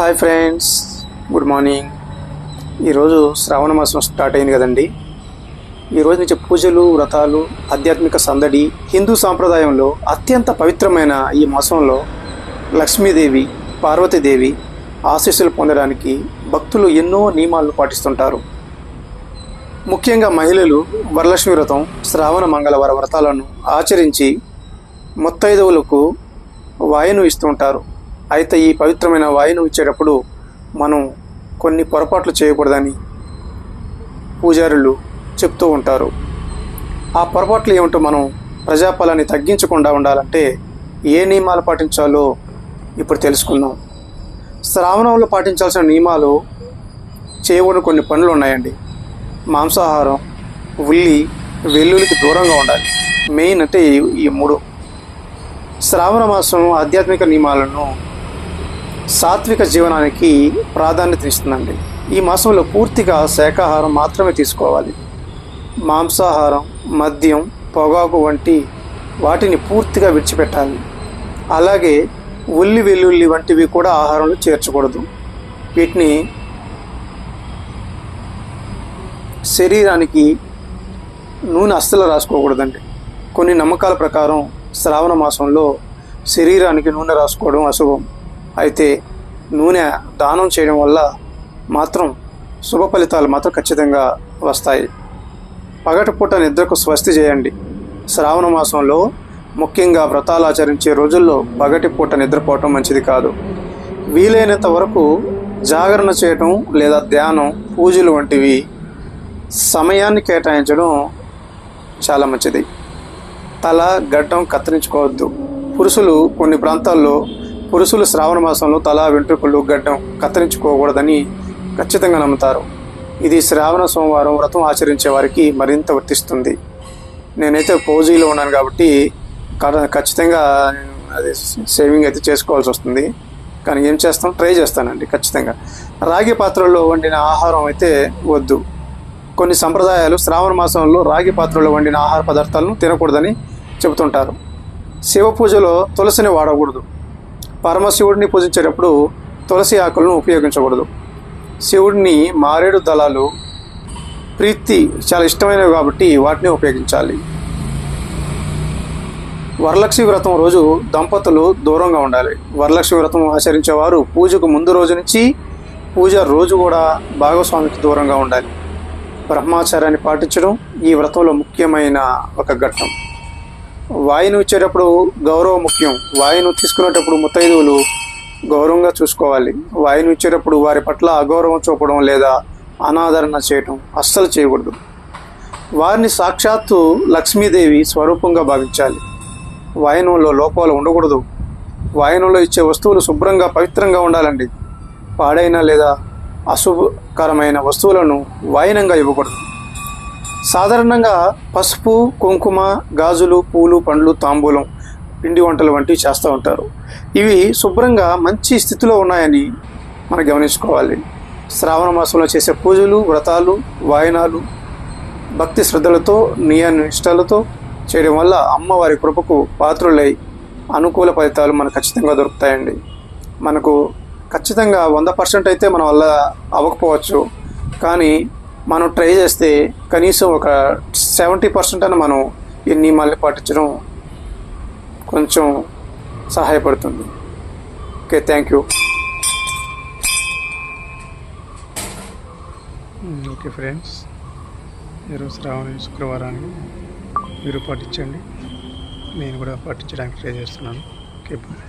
Hi friends good morning. ఈరోజు శ్రావణ మాసం start అయింది కదండి. ఈరోజు నుంచి పూజలు వ్రతాలు ఆధ్యాత్మిక సందడి హిందూ సాంప్రదాయంలో అత్యంత పవిత్రమైన ఈ మాసంలో లక్ష్మీదేవి పార్వతీదేవి ఆశీస్సులు పొందడానికి భక్తులు ఎన్నో నియమాలను పాటిస్తుంటారు. ముఖ్యంగా మహిళలు వరలక్ష్మి వ్రతం శ్రావణ మంగళవార వ్రతాలను ఆచరించి ముత్తైదువులకు వాయును ఇస్తుంటారు అయితే ఈ పవిత్రమైన వాయును ఇచ్చేటప్పుడు మనం కొన్ని పొరపాట్లు చేయకూడదని పూజారులు చెప్తూ ఉంటారు. ఆ పొరపాట్లు ఏమిటో మనం ప్రజాపాలని తగ్గించకుండా ఉండాలంటే ఏ నియమాలు పాటించాలో ఇప్పుడు తెలుసుకుందాం. శ్రావణంలో పాటించాల్సిన నియమాలు చేయకూడని కొన్ని పనులు ఉన్నాయండి. మాంసాహారం ఉల్లి వెల్లుల్లికి దూరంగా ఉండాలి. మెయిన్ అంటే ఈ- ఈ మూడు. శ్రావణ మాసం ఆధ్యాత్మిక నియమాలను సాత్విక జీవనానికి ప్రాధాన్యత ఇస్తుందండి. ఈ మాసంలో పూర్తిగా శాకాహారం మాత్రమే తీసుకోవాలి. మాంసాహారం మద్యం పొగాకు వంటి వాటిని పూర్తిగా విడిచిపెట్టాలి. అలాగే ఉల్లి వెల్లుల్లి వంటివి కూడా ఆహారంలో చేర్చకూడదు. వీటిని శరీరానికి నూనె అస్సలు రాసుకోకూడదండి. కొన్ని నమ్మకాల ప్రకారం శ్రావణ మాసంలో శరీరానికి నూనె రాసుకోవడం అశుభం. అయితే నూనె దానం చేయడం వల్ల మాత్రం శుభ ఫలితాలు మాత్రం ఖచ్చితంగా వస్తాయి. పగటిపూట నిద్రకు స్వస్తి చేయండి. శ్రావణ మాసంలో ముఖ్యంగా వ్రతాలు ఆచరించే రోజుల్లో పగటిపూట నిద్రపోవటం మంచిది కాదు. వీలైనంత వరకు జాగరణ చేయటం లేదా ధ్యానం పూజలు వంటివి సమయాన్ని కేటాయించడం చాలా మంచిది. తల గడ్డం కత్తిరించుకోవద్దు. పురుషులు కొన్ని ప్రాంతాల్లో పురుషులు శ్రావణ మాసంలో తల వెంట్రుకలు గడ్డం కత్తిరించుకోకూడదని ఖచ్చితంగా నమ్ముతారు. ఇది శ్రావణ సోమవారం వ్రతం ఆచరించే వారికి మరింత వర్తిస్తుంది. నేనైతే పోజీలో ఉన్నాను కాబట్టి ఖచ్చితంగా అది సేవింగ్ అయితే చేసుకోవాల్సి వస్తుంది. కానీ ఏం చేస్తాం? ట్రై చేస్తానండి ఖచ్చితంగా. రాగి పాత్రలో వండిన ఆహారం అయితే వద్దు. కొన్ని సంప్రదాయాలు శ్రావణ మాసంలో రాగి పాత్రలో వండిన ఆహార పదార్థాలను తినకూడదని చెబుతుంటారు. శివ పూజలో తులసిని వాడకూడదు. పరమశివుడిని పూజించేటప్పుడు తులసి ఆకులను ఉపయోగించకూడదు. శివుడిని మారేడు దళాలు ప్రీతి చాలా ఇష్టమైనవి కాబట్టి వాటిని ఉపయోగించాలి. వరలక్ష్మి వ్రతం రోజు దంపతులు దూరంగా ఉండాలి. వరలక్ష్మి వ్రతం ఆచరించేవారు పూజకు ముందు రోజు నుంచి పూజ రోజు కూడా భాగస్వామికి దూరంగా ఉండాలి. బ్రహ్మాచారాన్ని పాటించడం ఈ వ్రతంలో ముఖ్యమైన ఒక ఘట్టం. వాయును ఇచ్చేటప్పుడు గౌరవం ముఖ్యం. వాయును తీసుకునేటప్పుడు ముత్తైదువులు గౌరవంగా చూసుకోవాలి. వాయును ఇచ్చేటప్పుడు వారి పట్ల అగౌరవం చూపడం లేదా అనాదరణ చేయటం అస్సలు చేయకూడదు. వారిని సాక్షాత్తు లక్ష్మీదేవి స్వరూపంగా భావించాలి. వాయనంలో లోపాలు ఉండకూడదు. వాయనంలో ఇచ్చే వస్తువులు శుభ్రంగా పవిత్రంగా ఉండాలండి. పాడైన లేదా అశుభకరమైన వస్తువులను వాయనంగా ఇవ్వకూడదు. సాధారణంగా పసుపు కుంకుమ గాజులు పూలు పండ్లు తాంబూలం పిండి వంటలు వంటివి చేస్తూ ఉంటారు. ఇవి శుభ్రంగా మంచి స్థితిలో ఉన్నాయని మనం గమనించుకోవాలి. శ్రావణ మాసంలో చేసే పూజలు వ్రతాలు వాయనాలు భక్తి శ్రద్ధలతో నియనిష్టలతో చేయడం వల్ల అమ్మవారి కృపకు పాత్రులై అనుకూల ఫలితాలు మనకు ఖచ్చితంగా దొరుకుతాయండి. మనకు ఖచ్చితంగా వంద పర్సెంట్ అయితే మన వల్ల అవ్వకపోవచ్చు. కానీ మనం ట్రై చేస్తే కనీసం ఒక సెవెంటీ పర్సెంట్ అని మనం ఈ నియమాల్ని పాటించడం కొంచెం సహాయపడుతుంది. Okay thank you okay friends ఈరోజు శ్రావణ శుక్రవారాన్ని మీరు పాటించండి. నేను కూడా పాటించడానికి ట్రై చేస్తున్నాను. Okay bye